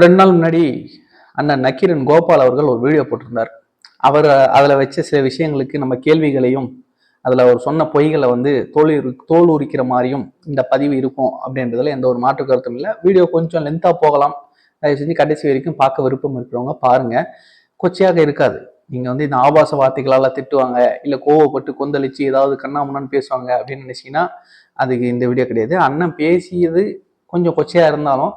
ரெண்டு நாள் முன்னாடி அண்ணன் நக்கீரன் கோபால் அவர்கள் ஒரு வீடியோ போட்டிருந்தார். அவர் அதில் வச்ச சில விஷயங்களுக்கு நம்ம கேள்விகளையும் அதில் அவர் சொன்ன பொய்களை வந்து தோல் தோல் உரிக்கிற மாதிரியும் இந்த பதிவு இருக்கும் அப்படின்றதுல எந்த ஒரு மாற்று கருத்தும் இல்லை. வீடியோ கொஞ்சம் லென்த்தாக போகலாம். தயவு செஞ்சு கடைசி வரைக்கும் பார்க்க விருப்பம் இருக்கிறவங்க பாருங்கள் கொச்சையாக இருக்காது. நீங்கள் வந்து இந்த ஆபாச வார்த்தைகளால் திட்டுவாங்க இல்லை கோவப்பட்டு கொந்தளிச்சு ஏதாவது கண்ணாமண்ணான்னு பேசுவாங்க அப்படின்னு நினச்சிங்கன்னா அதுக்கு இந்த வீடியோ கிடையாது. அண்ணன் பேசியது கொஞ்சம் கொச்சையாக இருந்தாலும்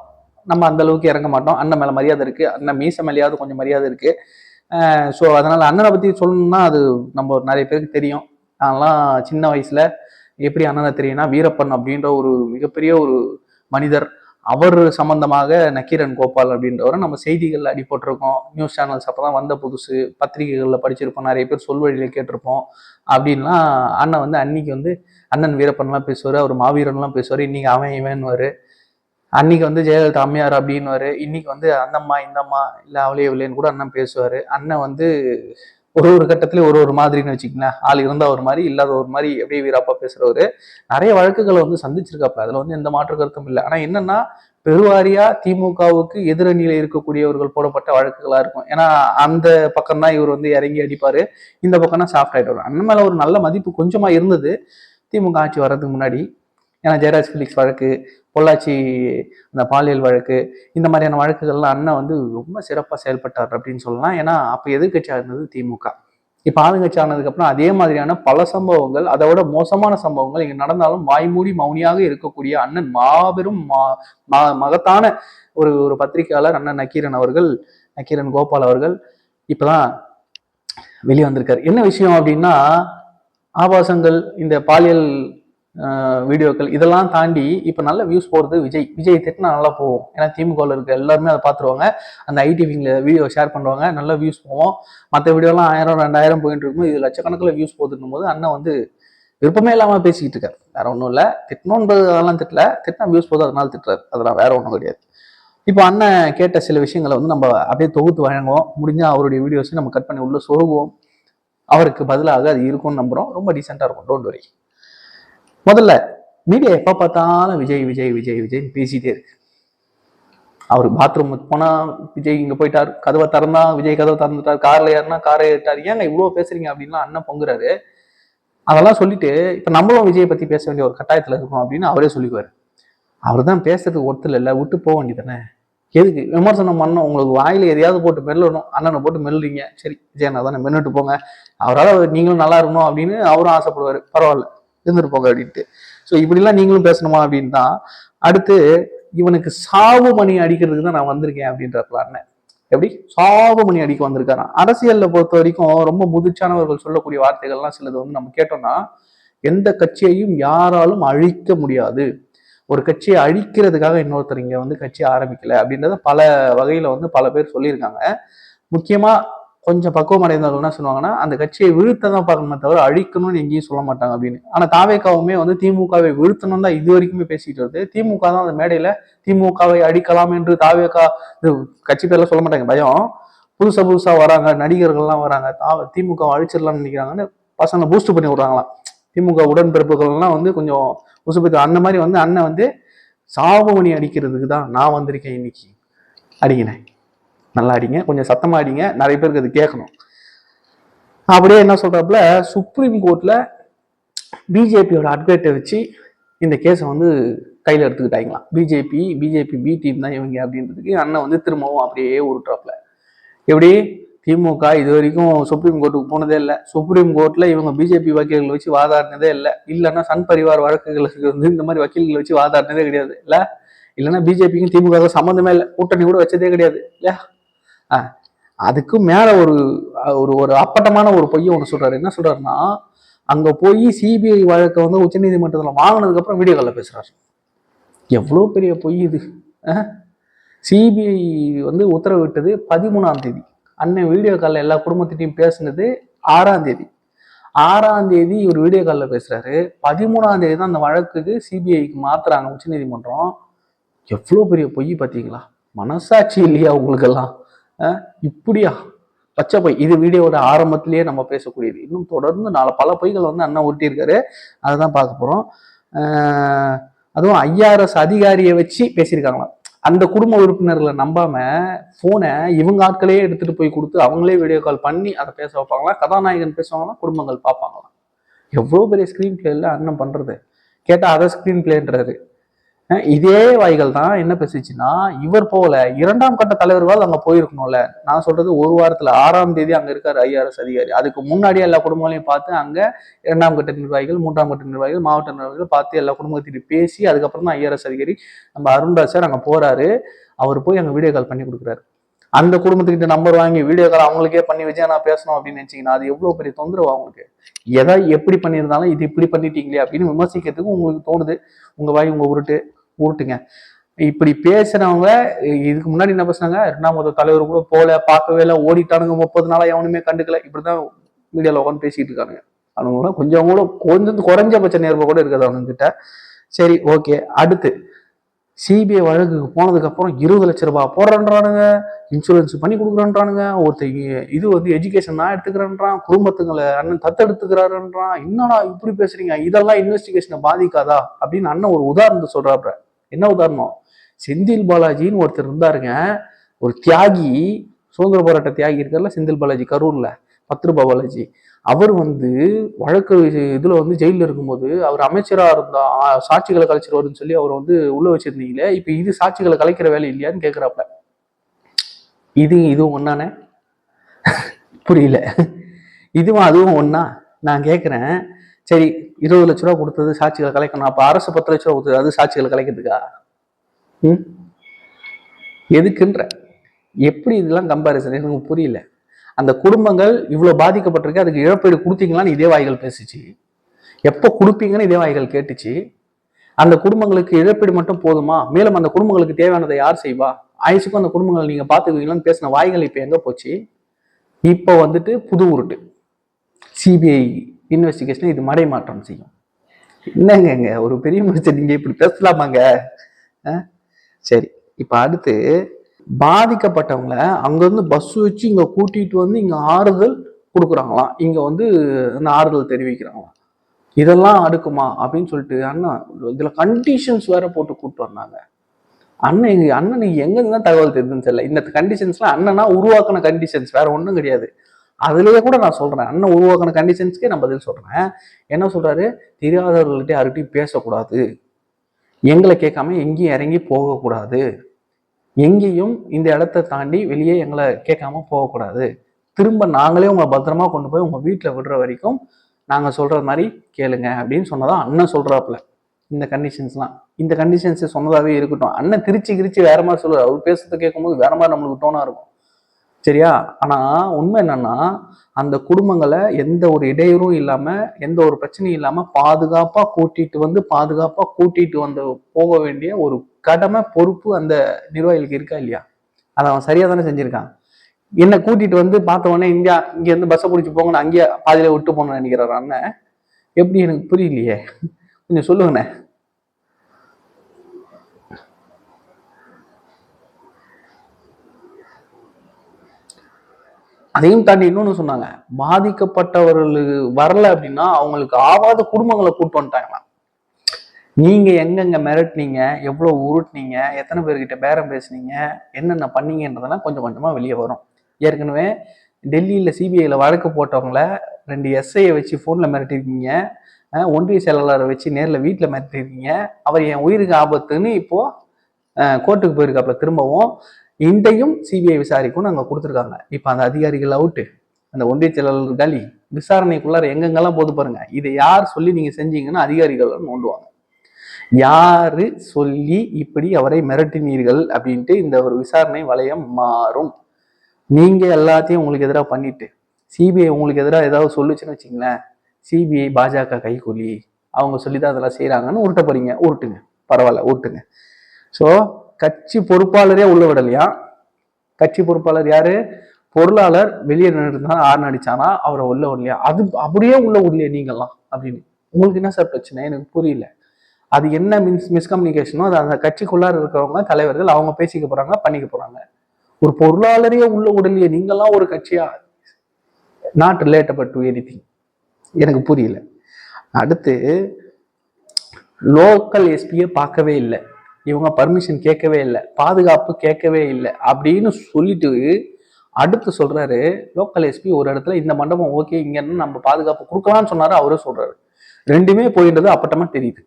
நம்ம அந்த அளவுக்கு இறங்க மாட்டோம். அண்ணன் மேல மரியாதை இருக்கு. அண்ணன் மீச மேலேயாவது கொஞ்சம் மரியாதை இருக்கு. ஸோ அதனால அண்ணனை பத்தி சொல்லணும்னா அது நம்ம நிறைய பேருக்கு தெரியும். நான்லாம் சின்ன வயசுல எப்படி அண்ணனை தெரியும்னா வீரப்பன் அப்படின்ற ஒரு மிகப்பெரிய ஒரு மனிதர். அவர் சம்பந்தமாக நக்கீரன் கோபால் அப்படின்றவரை நம்ம செய்திகளில் அடிபட்டிருக்கோம். நியூஸ் சேனல்ஸ் அப்போ தான் வந்த புதுசு. பத்திரிகைகளில் படிச்சிருப்போம். நிறைய பேர் சொல்வழியில் கேட்டிருப்போம். அப்படின்லாம் அண்ணன் வந்து அன்னைக்கு வந்து அண்ணன் வீரப்பன்லாம் பேசுவார். அவர் மாவீரன்லாம் பேசுவார். இன்னைக்கு அவன் இவன்வாரு அன்னைக்கு வந்து ஜெயலலிதா அம்மையார் அப்படின்னுவாரு. இன்னைக்கு வந்து அந்தம்மா இந்தம்மா இல்லை அவளே இவளேன்னு கூட அண்ணன் பேசுவார். அண்ணன் வந்து ஒரு ஒரு கட்டத்துலேயும் ஒரு ஒரு மாதிரின்னு வச்சுக்கங்களேன். ஆள் இருந்தால் ஒரு மாதிரி இல்லாத ஒரு மாதிரி அப்படியே வீராப்பா பேசுறவரு. நிறைய வழக்குகளை வந்து சந்திச்சிருக்காப்ல அதில் வந்து எந்த மாற்று கருத்தும் இல்லை. ஆனால் என்னன்னா பெருவாரியா திமுகவுக்கு எதிரணியில இருக்கக்கூடியவர்கள் போடப்பட்ட வழக்குகளா இருக்கும். ஏன்னா அந்த பக்கம் தான் இவர் வந்து இறங்கி அடிப்பாரு. இந்த பக்கம் தான் சாஃப்ட் ஆயிட்டு வரும் அண்ணன் மேல ஒரு நல்ல மதிப்பு கொஞ்சமா இருந்தது. திமுக ஆட்சி வர்றதுக்கு முன்னாடி. ஏன்னா ஜெயராஜ் ஃபிலிக்ஸ் வழக்கு பொள்ளாச்சி அந்த பாலியல் வழக்கு இந்த மாதிரியான வழக்குகள்லாம் அண்ணன் வந்து ரொம்ப சிறப்பாக செயல்பட்டார் அப்படின்னு சொல்லலாம். ஏன்னா அப்போ எதிர்கட்சியாக இருந்தது திமுக. இப்போ ஆளுங்கட்சி ஆனதுக்கப்புறம் அதே மாதிரியான பல சம்பவங்கள் அதை விட மோசமான சம்பவங்கள் இங்கே நடந்தாலும் வாய்மூடி மௌனியாக இருக்கக்கூடிய அண்ணன் மாபெரும் மா ம- மகத்தான ஒரு ஒரு பத்திரிகையாளர் அண்ணன் நக்கீரன் அவர்கள் நக்கீரன் கோபால் அவர்கள் இப்போதான் வெளியே வந்திருக்காரு என்ன விஷயம் அப்படின்னா ஆபாசங்கள் இந்த பாலியல் வீடியோக்கள் இதெல்லாம் தாண்டி இப்போ நல்ல வியூஸ் போகிறது விஜய். விஜய் திட்டினா நல்லா போகும். ஏன்னா திமுகவில் இருக்க எல்லாருமே அதை பார்த்துருவாங்க. அந்த ஐடி விங்கில் வீடியோ ஷேர் பண்ணுவாங்க. நல்ல வியூஸ் போவோம் மற்ற வீடியோலாம் ஆயிரம் ரெண்டாயிரம் போயிட்டு இருக்கும் இது லட்சக்கணக்கில் வியூஸ் போகுதுன்னும் போது அண்ணன் வந்து விருப்பமே இல்லாமல் பேசிக்கிட்டு இருக்காரு. வேற ஒன்றும் இல்லை. திட்டணுன்றது அதெல்லாம் திட்டல. திட்டினா வியூஸ் போதும் அதனால திட்டுறாரு. அதெல்லாம் வேற ஒன்றும் கிடையாது. இப்போ அண்ணன் கேட்ட சில விஷயங்களை வந்து நம்ம அப்படியே தொகுத்து வழங்குவோம். முடிஞ்சால் அவருடைய வீடியோஸையும் நம்ம கட் பண்ணி உள்ள சொருகுவோம். அவருக்கு பதிலாக அது இருக்கும்னு நம்புறோம். ரொம்ப டீசெண்டாக இருக்கும். டோன்ட் வரி முதல்ல மீடியா எப்போ பார்த்தாலும் விஜய் விஜய் விஜய் விஜய் பேசிட்டே இருக்கு. அவர் பாத்ரூம் போனா விஜய் இங்க போயிட்டார். கதவை திறந்தா விஜய் கதவை திறந்துட்டார். கார்ல ஏறினா காரை ஏறிட்டார். ஏங்க இவ்வளவு பேசுறீங்க அப்படின்லாம் அண்ணன் பொங்குறாரு. அதெல்லாம் சொல்லிட்டு இப்ப நம்மளும் விஜய் பத்தி பேச வேண்டிய ஒரு கட்டாயத்துல இருக்கோம் அப்படின்னு அவரே சொல்லிக்குவாரு. அவர் தான் பேசுறதுக்கு ஒருத்தர் இல்லை. விட்டு போக வேண்டியதானே எதுக்கு? விமர்சனம் பண்ணணும். உங்களுக்கு வாயில எதையாவது போட்டு மெல்லணும். அண்ணனை போட்டு மெல்லுறீங்க சரி விஜய் தானே. மென்னுட்டு போங்க. அவரால் நீங்களும் நல்லா இருக்கணும் அப்படின்னு அவரும் ஆசைப்படுவாரு. பரவாயில்ல. இருந்துட்டு அப்படின்ட்டு. ஸோ இப்படிலாம் நீங்களும் பேசணுமா அப்படின்னு தான் அடுத்து இவனுக்கு சாவு மணி அடிக்கிறதுக்கு தான் நான் வந்திருக்கேன் அப்படின்ற அண்ணன் எப்படி? சாவு மணி அடிக்க வந்திருக்காராம். அரசியலில் பொறுத்த வரைக்கும் ரொம்ப முதிர்ச்சானவர்கள் சொல்லக்கூடிய வார்த்தைகள்லாம் சிலது வந்து நம்ம கேட்டோம்னா எந்த கட்சியையும் யாராலும் அழிக்க முடியாது. ஒரு கட்சியை அழிக்கிறதுக்காக இன்னொருத்தர் இங்கே வந்து கட்சியை ஆரம்பிக்கல அப்படின்றத பல வகையில் வந்து பல பேர் சொல்லியிருக்காங்க. முக்கியமாக கொஞ்சம் பக்குவம் அடைந்தவர்கள் என்ன சொல்லுவாங்கன்னா அந்த கட்சியை வீழ்த்த தான் பார்க்கணுமே தவிர அழிக்கணும்னு எங்கேயும் சொல்ல மாட்டாங்க அப்படின்னு. ஆனால் தாவேக்காவுமே வந்து திமுகவை வீழ்த்தணும் தான் இது வரைக்குமே பேசிட்டு வருது. திமுக தான் அந்த மேடையில் திமுகவை அடிக்கலாம் என்று தாவேக்கா இது கட்சி பேர்ல சொல்ல மாட்டாங்க பயம். புதுசா புதுசா வராங்க நடிகர்கள்லாம் வராங்க தா- திமுக அழிச்சிடலாம்னு நினைக்கிறாங்கன்னு பசங்களை பூஸ்ட் பண்ணி விடுறாங்களாம். திமுக உடன்பிறப்புகள்லாம் வந்து கொஞ்சம் உசுப்பத்து அந்த மாதிரி வந்து அண்ணன் வந்து சாகுமணி அடிக்கிறதுக்கு தான் நான் வந்திருக்கேன் இன்னைக்கு. அடிக்கினேன் நல்லா அடிங்க கொஞ்சம் சத்தமா அடிங்க நிறைய பேருக்கு அது கேட்கணும். அப்படியே என்ன சொல்கிறாப்புல சுப்ரீம் கோர்ட்டில் பிஜேபியோட அட்வைட்டை வச்சு இந்த கேஸை வந்து கையில் எடுத்துக்கிட்டாங்களாம் பிஜேபி பிஜேபி பி டீம் தான் இவங்க அப்படின்றதுக்கு அண்ணன் வந்து திரும்பவும் அப்படியே உருட்டுறாப்புல. எப்படி? திமுக இது வரைக்கும் சுப்ரீம் கோர்ட்டுக்கு போனதே இல்லை. சுப்ரீம் கோர்ட்டில் இவங்க பிஜேபி வக்கீல்களை வச்சு வாதாடினதே இல்லை. இல்லைன்னா சன் பரிவார் வழக்குகளுக்கு வந்து இந்த மாதிரி வக்கீல்களை வச்சு வாதாடினதே கிடையாது. இல்லை? இல்லைன்னா பிஜேபிக்கும் திமுக சம்மந்தமே இல்லை. கூட்டணி கூட வச்சதே கிடையாது. இல்லையா? ஆ அதுக்கும் மேல ஒரு ஒரு ஒரு அப்பட்டமான ஒரு பொய்யை ஒன்று சொல்றாரு. என்ன சொல்றாருன்னா அங்க போய் சிபிஐ வழக்கை வந்து உச்சநீதிமன்றத்தில் வாங்கினதுக்கு அப்புறம் வீடியோ காலில் பேசுறாரு. எவ்வளோ பெரிய பொய் இது? சிபிஐ வந்து உத்தரவிட்டது பதிமூணாம் தேதி. அண்ணன் வீடியோ காலில் எல்லா குடும்பத்திட்டையும் பேசுனது ஆறாம் தேதி. ஆறாம் தேதி இவர் வீடியோ காலில் பேசுறாரு. பதிமூணாம் தேதி தான் அந்த வழக்குக்கு சிபிஐக்கு மாத்துறாங்க உச்சநீதிமன்றம். எவ்வளோ பெரிய பொய் பார்த்தீங்களா மனசாட்சி இல்லையா உங்களுக்கெல்லாம்? இப்படியா? பச்சை பொய். இது வீடியோவோட ஆரம்பத்திலேயே நம்ம பேசக்கூடியது. இன்னும் தொடர்ந்து நாலு பல பொய்கள் வந்து அண்ணன் ஒட்டியிருக்காரு அதை தான் பார்க்க போகிறோம் அதுவும் ஐஆர்எஸ் அதிகாரியை வச்சு பேசியிருக்காங்களாம். அந்த குடும்ப உறுப்பினர்களை நம்பாம போனை இவங்க ஆட்களே எடுத்துட்டு போய் கொடுத்து அவங்களே வீடியோ கால் பண்ணி அதை பேச வைப்பாங்களாம். கதாநாயகன் பேசுவாங்களாம். குடும்பங்கள் பார்ப்பாங்களாம். எவ்வளோ பெரிய ஸ்க்ரீன் பிளேல அண்ணன் பண்றது? கேட்டால் அதை ஸ்க்ரீன் பிளேன்றாரு இதே வாய்கள் தான் என்ன பேசுச்சுன்னா இவர் போல இரண்டாம் கட்ட தலைவர்கள் அங்க போயிருக்கணும்ல. நான் சொல்றது ஒரு வாரத்துல ஆறாம் தேதி அங்க இருக்காரு ஐஆர்எஸ் அதிகாரி. அதுக்கு முன்னாடியே எல்லா குடும்பங்களையும் பார்த்து அங்க இரண்டாம் கட்ட நிர்வாகிகள் மூன்றாம் கட்ட நிர்வாகிகள் மாவட்ட நிர்வாகிகள் பார்த்து எல்லா குடும்பத்திட்டையும் பேசி அதுக்கப்புறம் தான் ஐஆர்எஸ் அதிகாரி நம்ம அருண்ராஜ் சார் அங்க போறாரு. அவர் போய் அங்க வீடியோ கால் பண்ணி கொடுக்குறாரு. அந்த குடும்பத்துக்கிட்ட நம்பர் வாங்கி வீடியோ கால் அவங்களுக்கே பண்ணி வச்சு நான் பேசணும் அப்படின்னு நினைச்சீங்கன்னா அது எவ்வளவு பெரிய தொந்தரவு அவங்களுக்கு? எதை எப்படி பண்ணியிருந்தாலும் இது இப்படி பண்ணிட்டீங்களே அப்படின்னு விமர்சிக்கிறதுக்கு உங்களுக்கு தோணுது. உங்க வாய் உங்க உருட்டு. உருட்டுங்க இப்படி பேசுறவங்க இதுக்கு முன்னாடி என்ன பேசுனாங்க? இரண்டாவது தலைவர் கூட போல பார்க்கவே இல்லை ஓடிட்டானுங்க முப்பது நாளா எவனுமே கண்டுக்கல. இப்படிதான் மீடியாவில் உட்காந்து பேசிட்டு இருக்கானுங்க. அவனுங்க கொஞ்சம் கூட கொஞ்சம் குறைஞ்சபட்ச நேர்மை கூட இருக்காது அவனுங்கிட்ட. சரி ஓகே அடுத்து. சிபிஐ வழக்குக்கு போனதுக்கு அப்புறம் இருபது லட்ச ரூபாய் போடுறன்றானுங்க. இன்சூரன்ஸ் பண்ணி கொடுக்குறன்றானுங்க. ஒருத்தர் இது வந்து எஜுகேஷன் நான் எடுத்துக்கிறேன்றான். குடும்பத்துங்களை அண்ணன் தத்தெடுத்துக்கிறாருன்றான். என்னடா இப்படி பேசுறீங்க? இதெல்லாம் இன்வெஸ்டிகேஷனை பாதிக்காதா? அப்படின்னு அண்ணன் ஒரு உதாரணத்தை சொல்றாப்புற என்ன உதாரணம்? செந்தில் பாலாஜின்னு ஒருத்தர் இருந்தாருங்க. ஒரு தியாகி சுதந்திர போராட்ட தியாகி இருக்கார்ல செந்தில் பாலாஜி கரூர்ல பத்து பாலாஜி. அவர் வந்து வழக்கு இதுல வந்து ஜெயில இருக்கும்போது அவர் அமைச்சரா இருந்தா சாட்சிகளை கலைச்சிருவாருன்னு சொல்லி அவர் வந்து உள்ள வச்சிருந்தீங்களே இப்ப இது சாட்சிகளை கலைக்கிற வேலை இல்லையான்னு கேக்குறாப்ல இது இதுவும் ஒன்னானே? புரியல. இதுவும் அதுவும் ஒன்றா நான் கேக்குறேன். சரி இருபது லட்ச ரூபா கொடுத்தது சாட்சிகளை கலைக்கணும். அப்போ அரசு பத்து லட்ச ரூபா கொடுத்தது அது சாட்சிகளை கலைக்கிறதுக்கா? ம்? எதுக்குன்ற? எப்படி இதெல்லாம் கம்பாரிசன் எனக்கு புரியல. அந்த குடும்பங்கள் இவ்வளோ பாதிக்கப்பட்டிருக்கு அதுக்கு இழப்பீடு கொடுத்தீங்களான்னு இதே வாய்கள் பேசுச்சு. எப்போ கொடுப்பீங்கன்னு இதே வாய்கள் கேட்டுச்சு. அந்த குடும்பங்களுக்கு இழப்பீடு மட்டும் போதுமா? மேலும் அந்த குடும்பங்களுக்கு தேவையானதை யார் செய்வா? ஆயுசுக்கும் அந்த குடும்பங்களை நீங்கள் பார்த்துக்குவீங்களான்னு பேசின வாய்கள் இப்போ எங்கே போச்சு? இப்போ வந்துட்டு புது உருட்டு. சிபிஐ இன்வெஸ்டிகேஷனை இது மடை மாற்றம் செய்யும். என்னங்க ஒரு பெரிய மனுஷன் நீங்கள் இப்படி பேசலாமாங்க? சரி இப்போ அடுத்து பாதிக்கப்பட்டவங்கள அங்கேருந்து பஸ் வச்சு இங்கே கூட்டிகிட்டு வந்து இங்கே ஆறுதல் கொடுக்குறாங்களாம். இங்கே வந்து அந்த ஆறுதல் தெரிவிக்கிறாங்களாம். இதெல்லாம் அடுக்குமா? அப்படின்னு சொல்லிட்டு அண்ணா இதில் கண்டிஷன்ஸ் வேற போட்டு கூப்பிட்டு வந்தாங்க. அண்ணன் எங்க அண்ணனுக்கு எங்கேருந்து தான் தகவல் தெரியுதுன்னு தெரியல. இந்த கண்டிஷன்ஸ்லாம் அண்ணனா உருவாக்கின கண்டிஷன்ஸ் வேற ஒன்றும் கிடையாது. அதுலேயே கூட நான் சொல்கிறேன் அண்ணன் உருவாக்கின கண்டிஷன்ஸ்க்கே நான் பதில் சொல்கிறேன் என்ன சொல்கிறாரு தெரியாதவர்கள்ட்ட யார்கிட்டயும் பேசக்கூடாது. எங்களை கேட்காம எங்கேயும் இறங்கி போகக்கூடாது. எங்கேயும் இந்த இடத்த தாண்டி வெளியே எங்களை கேட்காம போகக்கூடாது. திரும்ப நாங்களே உங்களை பத்திரமா கொண்டு போய் உங்கள் வீட்டில் விடுற வரைக்கும் நாங்கள் சொல்கிற மாதிரி கேளுங்க அப்படின்னு சொன்னதான் அண்ணன் சொல்கிறாப்புல இந்த கண்டிஷன்ஸ்லாம் இந்த கண்டிஷன்ஸ் சொன்னதாகவே இருக்கட்டும். அண்ணன் திருச்சி கிரிச்சி வேற மாதிரி சொல்லுவார். அவர் பேசுறது கேட்கும்போது வேற மாதிரி நம்மளுக்கு டோனாக இருக்கும். சரியா? ஆனால் உண்மை என்னன்னா அந்த குடும்பங்களை எந்த ஒரு இடையூறும் இல்லாமல் எந்த ஒரு பிரச்சனையும் இல்லாமல் பாதுகாப்பாக கூட்டிட்டு வந்து பாதுகாப்பாக கூட்டிட்டு வந்து போக வேண்டிய ஒரு கடமை பொறுப்பு அந்த நிர்வாகிகளுக்கு இருக்கா இல்லையா? அதை அவன் சரியாக தானே செஞ்சுருக்கான். என்னை கூட்டிட்டு வந்து பார்த்த உடனே இந்தியா இங்கேருந்து பஸ்ஸை பிடிச்சி போங்கன்னு அங்கேயே பாதியில் விட்டு போகணும்னு நினைக்கிறாரு அண்ணன்? எப்படி எனக்கு புரியலையே? கொஞ்சம் சொல்லுங்கண்ணே அதையும் தாண்டி இன்னொன்று சொன்னாங்க பாதிக்கப்பட்டவர்களுக்கு வரல அப்படின்னா அவங்களுக்கு ஆவாத குடும்பங்களை கூட்டு வந்துட்டாங்களாம். நீங்க எங்கெங்க மிரட்டுனீங்க எவ்வளோ உருட்டுனீங்க எத்தனை பேர்கிட்ட பேரம் பேசுனீங்க என்னென்ன பண்ணீங்கன்றதெல்லாம் கொஞ்சம் கொஞ்சமா வெளியே வரும். ஏற்கனவே டெல்லியில் சிபிஐயில் வழக்கு போட்டவங்கள ரெண்டு எஸ்ஐயை வச்சு ஃபோனில் மிரட்டிருக்கீங்க ஒன்றிய செயலாளரை வச்சு நேரில் வீட்டில் மிரட்டிருக்கீங்க அவர் என் உயிருக்கு ஆபத்துன்னு இப்போது கோர்ட்டுக்கு போயிருக்காப்புல திரும்பவும் இன்றையும் சிபிஐ விசாரிக்கும் அங்கே கொடுத்துருக்காங்க. இப்போ அந்த அதிகாரிகள் அவுட்டு அந்த ஒன்றிய செயலாளர் காலி விசாரணைக்குள்ளார எங்கெங்கெல்லாம் போது பாருங்க. இதை யார் சொல்லி நீங்க செஞ்சீங்கன்னு அதிகாரிகள் நோண்டுவாங்க. யாரு சொல்லி இப்படி அவரை மிரட்டினீர்கள் அப்படின்ட்டு இந்த ஒரு விசாரணை வளையம் மாறும். நீங்க எல்லாத்தையும் உங்களுக்கு எதிராக பண்ணிட்டு சிபிஐ உங்களுக்கு எதிராக ஏதாவது சொல்லுச்சுன்னு வச்சுங்களேன் சிபிஐ பாஜக கைகூலி. அவங்க சொல்லி தான் அதெல்லாம் செய்கிறாங்கன்னு உருட்ட போறீங்க. உருட்டுங்க. பரவாயில்ல உருட்டுங்க. ஸோ பொறுப்பாளரே உள்ள விடலையா? கட்சி பொறுப்பாளர் யாரு? பொருளாளர் வெளியே நின்று ஆறு அடிச்சானா? அவரை உள்ள விடலையா? அது அப்படியே உள்ள விடலையே நீங்கெல்லாம் அப்படின்னு. உங்களுக்கு என்ன சார் பிரச்சனை? எனக்கு புரியல. அது என்ன மிஸ் மிஸ்கம்யூனிகேஷனோ அது அந்த கட்சிக்குள்ளார இருக்கிறவங்க தலைவர்கள் அவங்க பேசிக்க போறாங்க பண்ணிக்க போறாங்க. ஒரு பொருளாளரையே உள்ள உடலையே நீங்கெல்லாம் ஒரு கட்சியா? நாட் ரிலேட்டபிள் டு எனி எனக்கு புரியல. அடுத்து லோக்கல் எஸ்பியை பார்க்கவே இல்லை. இவங்க பர்மிஷன் கேட்கவே இல்லை பாதுகாப்பு கேட்கவே இல்லை அப்படின்னு சொல்லிட்டு அடுத்து சொல்றாரு லோக்கல் எஸ்பி ஒரு இடத்துல இந்த மண்டபம் ஓகே இங்க நம்ம பாதுகாப்பு கொடுக்கலாம்னு சொன்னாரு அவரே சொல்றாரு. ரெண்டுமே போயின்றது அப்பட்டமா தெரியுது.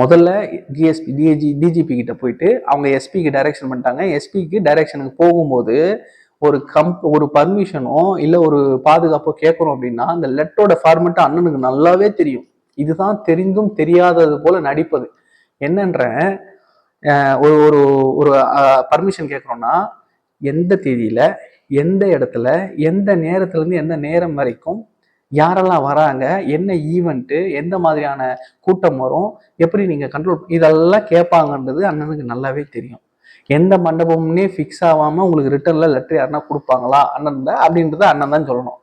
முதல்ல டிஎஸ்பி டிஏஜி டிஜிபி கிட்ட போயிட்டு அவங்க எஸ்பிக்கு டைரக்ஷன் பண்ணிட்டாங்க. எஸ்பிக்கு டைரக்ஷனுக்கு போகும்போது ஒரு கம் ஒரு பர்மிஷனோ இல்லை ஒரு பாதுகாப்போ கேட்குறோம் அப்படின்னா அந்த லெட்டரோட ஃபார்மெட்டு அண்ணனுக்கு நல்லாவே தெரியும். இதுதான் தெரிந்தும் தெரியாதது போல நடிப்பது. என்னன்ற ஒரு ஒரு ஒரு பர்மிஷன் கேட்குறோம்னா எந்த தேதியில் எந்த இடத்துல எந்த நேரத்துலேருந்து எந்த நேரம் வரைக்கும் யாரெல்லாம் வராங்க என்ன ஈவெண்ட்டு எந்த மாதிரியான கூட்டம் வரும் எப்படி நீங்கள் கண்ட்ரோல் இதெல்லாம் கேட்பாங்கன்றது அண்ணனுக்கு நல்லாவே தெரியும். எந்த மண்டபம்னே ஃபிக்ஸ் ஆகாமல் உங்களுக்கு ரிட்டர்னில் லெட்டர் யாருன்னா கொடுப்பாங்களா அண்ணன் அப்படின்றத அண்ணன் தான் சொல்லணும்.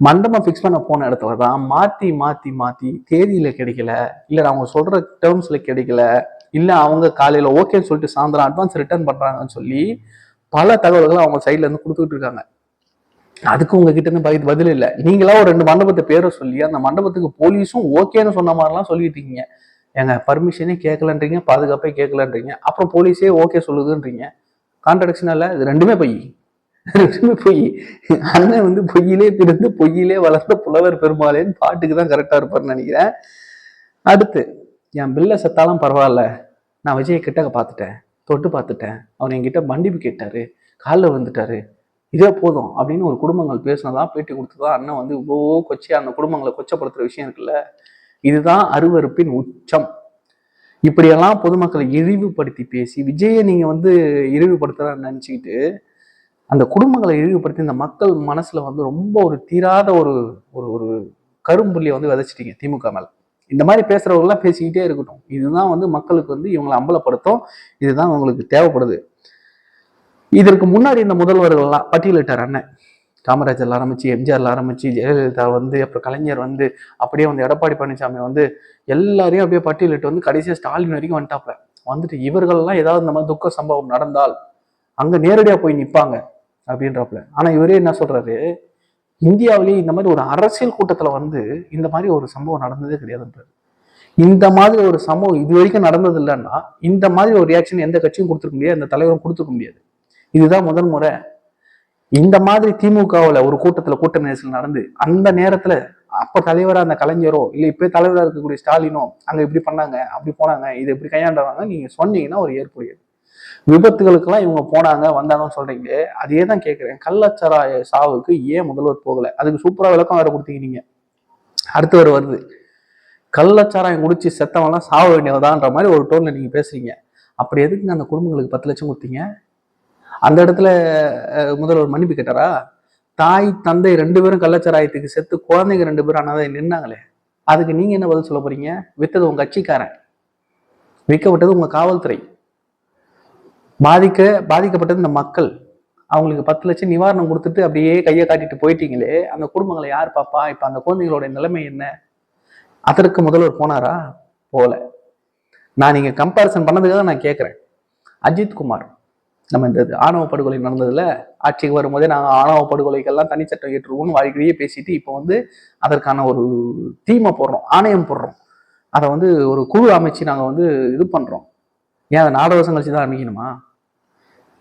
மண்டபம் ஃபிக்ஸ் பண்ண போன இடத்துல தான் மாற்றி மாற்றி மாற்றி தேதியில் கிடைக்கல இல்லை அவங்க சொல்கிற டேர்ம்ஸில் கிடைக்கல இல்லை அவங்க காலையில் ஓகேன்னு சொல்லிட்டு சாயந்தரம் அட்வான்ஸ் ரிட்டர்ன் பண்ணுறாங்கன்னு சொல்லி பல தகவல்களை அவங்க சைட்ல இருந்து கொடுத்துட்டு இருக்காங்க. அதுக்கு உங்ககிட்ட இருந்து பதில் பதில் இல்லை. நீங்களா ஒரு ரெண்டு மண்டபத்தை பேரை சொல்லி அந்த மண்டபத்துக்கு போலீஸும் ஓகேன்னு சொன்ன மாதிரிலாம் சொல்லிட்டு இருக்கீங்க. ஏங்க பர்மிஷனே கேட்கலன்றீங்க பாதுகாப்பே கேட்கலன்றீங்க அப்புறம் போலீஸே ஓகே சொல்லுதுன்றீங்க. கான்ட்ரடிக்ஷன் இல்லை இது ரெண்டுமே பொய். ரெண்டுமே பொய். அண்ணன் வந்து பொய்யிலே பிறந்து பொய்யிலே வளர்ந்த புலவர் பெருமாளேன்னு பாட்டுக்கு தான் கரெக்டாக இருப்பார்னு நினைக்கிறேன். அடுத்து என் பிள்ளை செத்தாலும் பரவாயில்ல. நான் விஜயை கிட்டக்க பார்த்துட்டேன். தொட்டு பார்த்துட்டேன். அவர் என்கிட்ட மன்னிப்பு கேட்டாரு. காலில் வந்துட்டாரு இதே போதும் அப்படின்னு ஒரு குடும்பங்கள் பேசினதான் பேட்டி கொடுத்ததா அண்ணன் வந்து இவ்வளோ கொச்சையா அந்த குடும்பங்களை கொச்சப்படுத்துகிற விஷயம் இருக்குல்ல? இதுதான் அருவருப்பின் உச்சம். இப்படியெல்லாம் பொதுமக்களை இழிவுபடுத்தி பேசி விஜயை நீங்கள் வந்து இழிவுபடுத்துகிறான்னு நினச்சிக்கிட்டு அந்த குடும்பங்களை இழிவுபடுத்தி இந்த மக்கள் மனசில் வந்து ரொம்ப ஒரு தீராத ஒரு ஒரு ஒரு கரும்புள்ளியை வந்து விதைச்சிட்டீங்க திமுக மேலே. இந்த மாதிரி பேசுறவங்கலாம் பேசிக்கிட்டே இருக்கட்டும். இதுதான் வந்து மக்களுக்கு வந்து இவங்களை அம்பலப்படுத்தும். இதுதான் உங்களுக்கு தேவைப்படுது. இதற்கு முன்னாடி இந்த முதல்வர்கள்லாம் பட்டியலிட்டார் அண்ணன். காமராஜர்ல ஆரம்பிச்சு எம்ஜிஆர்ல ஆரம்பிச்சு ஜெயலலிதா வந்து அப்புறம் கலைஞர் வந்து அப்படியே வந்து எடப்பாடி பழனிசாமி வந்து எல்லாரையும் அப்படியே பட்டியலிட்டு வந்து கடைசியாக ஸ்டாலின் வரைக்கும் வந்துட்டாப்ல வந்துட்டு இவர்கள்லாம் ஏதாவது இந்த மாதிரி துக்க சம்பவம் நடந்தால் அங்க நேரடியாக போய் நிற்பாங்க அப்படின்றப்பல. ஆனா இவரே என்ன சொல்றாரு? இந்தியாவிலேயே இந்த மாதிரி ஒரு அரசியல் கூட்டத்தில் வந்து இந்த மாதிரி ஒரு சம்பவம் நடந்ததே கிடையாதுன்றது இந்த மாதிரி ஒரு சம்பவம் இது வரைக்கும் நடந்தது இல்லைன்னா இந்த மாதிரி ஒரு ரியாக்ஷன் எந்த கட்சியும் கொடுத்துருக்க முடியாது எந்த தலைவரும் கொடுத்துருக்க முடியாது. இதுதான் முதல் முறை. இந்த மாதிரி திமுகவில் ஒரு கூட்டத்தில் கூட்ட நெரிசல் நடந்து அந்த நேரத்தில் அப்போ தலைவராக அந்த கலைஞரோ இல்லை இப்போ தலைவராக இருக்கக்கூடிய ஸ்டாலினோ அங்கே இப்படி பண்ணாங்க அப்படி போனாங்க இது இப்படி கையாண்டாங்க நீங்கள் சொன்னீங்கன்னா ஒரு ஏற்புடையது விபத்துகளுக்கெல்லாம் இவங்க போனாங்க வந்தாங்கன்னு சொல்றீங்களே அதே தான் கேட்குறேன் கள்ளச்சாராய சாவுக்கு ஏன் முதல்வர் போகலை? அதுக்கு சூப்பராக விளக்கம் வேற கொடுத்தீங்க அடுத்தவர் வருது. கள்ளச்சாராயம் குடிச்சு செத்தவெல்லாம் சாவ வேண்டியதான்ற மாதிரி ஒரு டோன்ல நீங்க பேசுறீங்க. அப்படி எதுக்குங்க அந்த குடும்பங்களுக்கு பத்து லட்சம் கொடுத்தீங்க? அந்த இடத்துல முதல்வர் மன்னிப்பு கேட்டாரா? தாய் தந்தை ரெண்டு பேரும் கள்ளச்சாராயத்துக்கு செத்து குழந்தைங்க ரெண்டு பேரும் அனாதை நின்னாங்களே. அதுக்கு நீங்க என்ன பதில் சொல்ல போறீங்க? வித்தது உங்க கட்சிக்காரன். விற்கப்பட்டது உங்க காவல்துறை. பாதிக்க பாதிக்கப்பட்டது இந்த மக்கள். அவங்களுக்கு பத்து லட்சம் நிவாரணம் கொடுத்துட்டு அப்படியே கையை காட்டிட்டு போயிட்டீங்களே அந்த குடும்பங்களை யார் பாப்பா? இப்ப அந்த குழந்தைகளோட நிலைமை என்ன? அதற்கு முதல்வர் போனாரா? போல. நான் நீங்க கம்பேரிசன் பண்ணதுக்காக நான் கேட்குறேன் அஜித் குமார் நம்ம இந்த இது ஆணவ படுகொலை நடந்ததுல ஆட்சிக்கு வரும்போதே நாங்கள் ஆணவ படுகொலைக்கெல்லாம் தனிச்சட்டம் ஏற்றுவோம்னு வாழ்க்கையே பேசிட்டு இப்போ வந்து அதற்கான ஒரு தீமை போடுறோம் ஆணையம் போடுறோம். அதை வந்து ஒரு குழு அமைச்சு நாங்கள் வந்து இது பண்றோம். ஏன் அதை நாலு வருஷம் கழிச்சு தான் அமைக்கணுமா?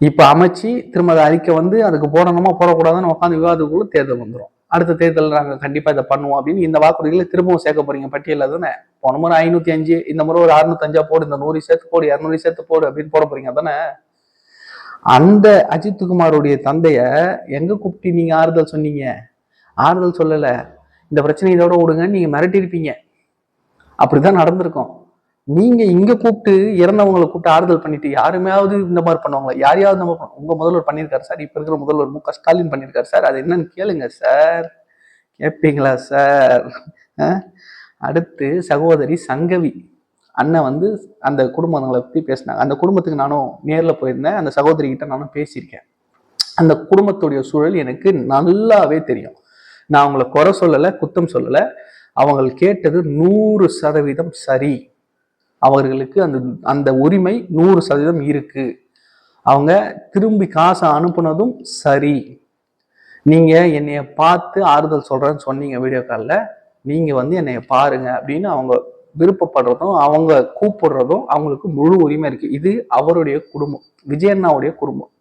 இப்போ அமைச்சு திரும்ப அதை அறிக்கை வந்து அதுக்கு போடணுமா போடக்கூடாதுன்னு உட்காந்து விவாதத்துக்குள்ள தேர்தல் வந்துடும் அடுத்த தேர்தல் நாங்கள் கண்டிப்பாக இதை பண்ணுவோம் அப்படின்னு இந்த வாக்குறுதிகளை திரும்பவும் சேர்க்க போறீங்க. பட்டியலில் தானே? போன முறை ஐநூத்தி அஞ்சு இந்த முறை ஒரு அறுநூத்தஞ்சா போடு இந்த நூறு சேர்த்து போடு இரநூறு சேர்த்து போடு அப்படின்னு போட போறீங்க. தானே அந்த அஜித் குமாருடைய தந்தைய எங்க கூப்பிட்டு நீங்க ஆறுதல் சொன்னீங்க? ஆறுதல் சொல்லலை. இந்த பிரச்சனை இதோட விடுங்கன்னு நீங்க மிரட்டியிருப்பீங்க. அப்படிதான் நடந்திருக்கும். நீங்க இங்க கூப்பிட்டு இறந்தவங்களை கூப்பிட்டு ஆறுதல் பண்ணிட்டு யாருமையாவது இந்த மாதிரி பண்ணுவாங்களா? யாரையாவது நம்ம உங்க முதல்வர் பண்ணியிருக்காரு சார். இப்ப இருக்கிற முதல்வர் மு க ஸ்டாலின் பண்ணியிருக்காரு சார். அது என்னன்னு கேளுங்க சார். கேட்பீங்களா சார்? அடுத்து சகோதரி சங்கவி. அண்ணன் வந்து அந்த குடும்பங்களை பத்தி பேசினாங்க. அந்த குடும்பத்துக்கு நானும் நேர்ல போயிருந்தேன். அந்த சகோதரி கிட்ட நானும் பேசியிருக்கேன். அந்த குடும்பத்துடைய சூழல் எனக்கு நல்லாவே தெரியும். நான் அவங்கள குறை சொல்லலை குத்தம் சொல்லலை. அவங்க கேட்டது நூறு சதவீதம் சரி. அவர்களுக்கு அந்த அந்த உரிமை நூறு சதவீதம் இருக்கு. அவங்க திரும்பி காசை அனுப்புனதும் சரி. நீங்க என்னைய பார்த்து ஆறுதல் சொல்றேன்னு சொன்னீங்க வீடியோ காலில் நீங்க வந்து என்னைய பாருங்க அப்படின்னு அவங்க விருப்பப்படுறதும் அவங்க கூப்பிடுறதும் அவங்களுக்கு முழு உரிமை இருக்கு. இது அவருடைய குடும்பம் விஜயண்ணாவுடைய குடும்பம்.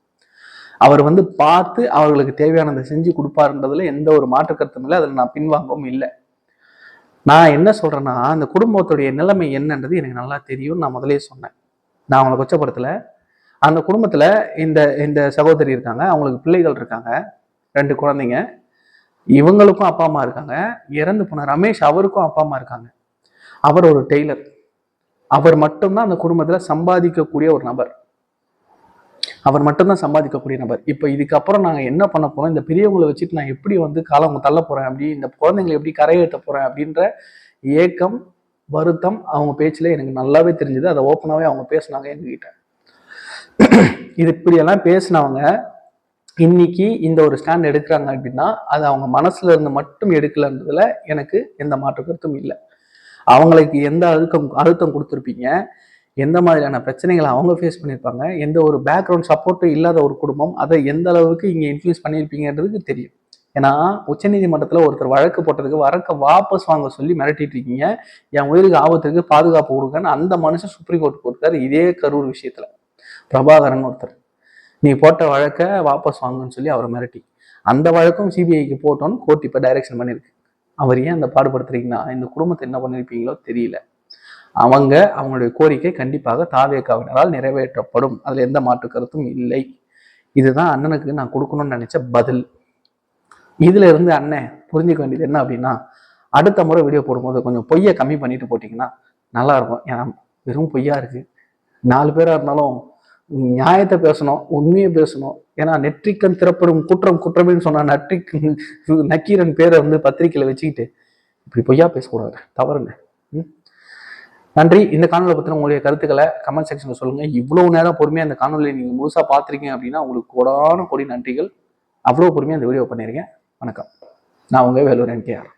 அவர் வந்து பார்த்து அவர்களுக்கு தேவையானதை செஞ்சு கொடுப்பாருன்றதுல எந்த ஒரு மாற்று கருத்தும் இல்லை. அதில் நான் பின்வாங்கவும் இல்லை. நான் என்ன சொல்கிறேன்னா அந்த குடும்பத்துடைய நிலைமை என்னன்றது எனக்கு நல்லா தெரியும் நான் முதலே சொன்னேன். நான் அவங்களை கொச்சப்படுத்தலை. அந்த குடும்பத்தில் இந்த இந்த சகோதரி இருக்காங்க அவங்களுக்கு பிள்ளைகள் இருக்காங்க ரெண்டு குழந்தைங்க. இவங்களுக்கும் அப்பா அம்மா இருக்காங்க இறந்து போன ரமேஷ் அவருக்கும் அப்பா அம்மா இருக்காங்க. அவர் ஒரு டெய்லர். அவர் மட்டும்தான் அந்த குடும்பத்தில் சம்பாதிக்கக்கூடிய ஒரு நபர். அவர் மட்டும்தான் சம்பாதிக்கக்கூடிய நபர். இப்போ இதுக்கப்புறம் நாங்கள் என்ன பண்ண போகிறோம் இந்த பெரியவங்களை வச்சுட்டு நான் எப்படி வந்து காலம் தள்ள போகிறேன் அப்படி இந்த குழந்தைங்களை எப்படி கரையேற்ற போகிறேன் அப்படின்ற ஏக்கம் வருத்தம் அவங்க பேச்சில் எனக்கு நல்லாவே தெரிஞ்சது. அதை ஓப்பனாகவே அவங்க பேசுனாங்க எங்ககிட்ட. இது இப்படியெல்லாம் பேசினவங்க இன்னைக்கு இந்த ஒரு ஸ்டாண்ட் எடுக்கிறாங்க அப்படின்னா அது அவங்க மனசுல இருந்து மட்டும் எடுக்கலன்றதுல எனக்கு எந்த மாற்று கருத்தும் இல்லை. அவங்களுக்கு எந்த அழுத்தம் அழுத்தம் கொடுத்துருப்பீங்க? எந்த மாதிரியான பிரச்சனைகளை அவங்க ஃபேஸ் பண்ணியிருப்பாங்க எந்த ஒரு பேக்ரவுண்ட் சப்போர்ட்டும் இல்லாத ஒரு குடும்பம் அதை எந்த அளவுக்கு இங்கே இன்ஃப்ளூயன்ஸ் பண்ணியிருப்பீங்கன்றதுக்கு தெரியும். ஏன்னா உச்சநீதிமன்றத்தில் ஒருத்தர் வழக்கு போட்டதுக்கு வழக்க வாபஸ் வாங்க சொல்லி மிரட்டிட்டு இருக்கீங்க. என் உயிருக்கு ஆபத்துக்கு பாதுகாப்பு கொடுக்கன்னு அந்த மனுஷன் சுப்ரீம் கோர்ட் கொடுத்தாரு. இதே கரூர் விஷயத்தில். பிரபாகரன் ஒருத்தர் நீ போட்ட வழக்கை வாபஸ் வாங்குன்னு சொல்லி அவரை மிரட்டி. அந்த வழக்கும் சிபிஐக்கு போட்டோன்னு கோர்ட் இப்போ டைரக்ஷன் பண்ணியிருக்கு அவர் ஏன் அந்த பாடுபடுத்துறீங்கன்னா இந்த குடும்பத்தை என்ன பண்ணியிருப்பீங்களோ தெரியல. அவங்க அவங்களுடைய கோரிக்கை கண்டிப்பாக தாவேக்காவினரால் நிறைவேற்றப்படும். அதில் எந்த மாற்று கருத்தும் இல்லை. இதுதான் அண்ணனுக்கு நான் கொடுக்கணும்னு நினைச்ச பதில். இதுல இருந்து அண்ணன் புரிஞ்சுக்க வேண்டியது என்ன அப்படின்னா அடுத்த முறை வீடியோ போடும்போது கொஞ்சம் பொய்யை கம்மி பண்ணிட்டு போட்டிங்கன்னா நல்லா இருக்கும் ஏன்னா வெறும் பொய்யா இருக்கு. நாலு பேரா இருந்தாலும் நியாயத்தை பேசணும் உண்மையை பேசணும். ஏன்னா நெற்றிக்கன் திறப்படும் குற்றம் குற்றம்னு சொன்னா நற்றிக் நக்கீரன் பேரை வந்து பத்திரிக்கையில் வச்சுக்கிட்டு இப்படி பொய்யா பேசக்கூடாது. தவறுங்க நன்றி. இந்த காணொலி பற்றின உங்களுடைய கருத்துக்களை கமெண்ட் செக்ஷனில் சொல்லுங்கள் இவ்வளோ நேரம் பொறுமையாக இந்த காணொலியை நீங்கள் முழுசாக பார்த்துருக்கீங்க அப்படின்னா உங்களுக்கு கோடான கோடி நன்றிகள். அவ்வளோ பொறுமையாக இந்த வீடியோ பண்ணியிருக்கேன். வணக்கம். நான் உங்கள் வேலூர் என்கேஆர்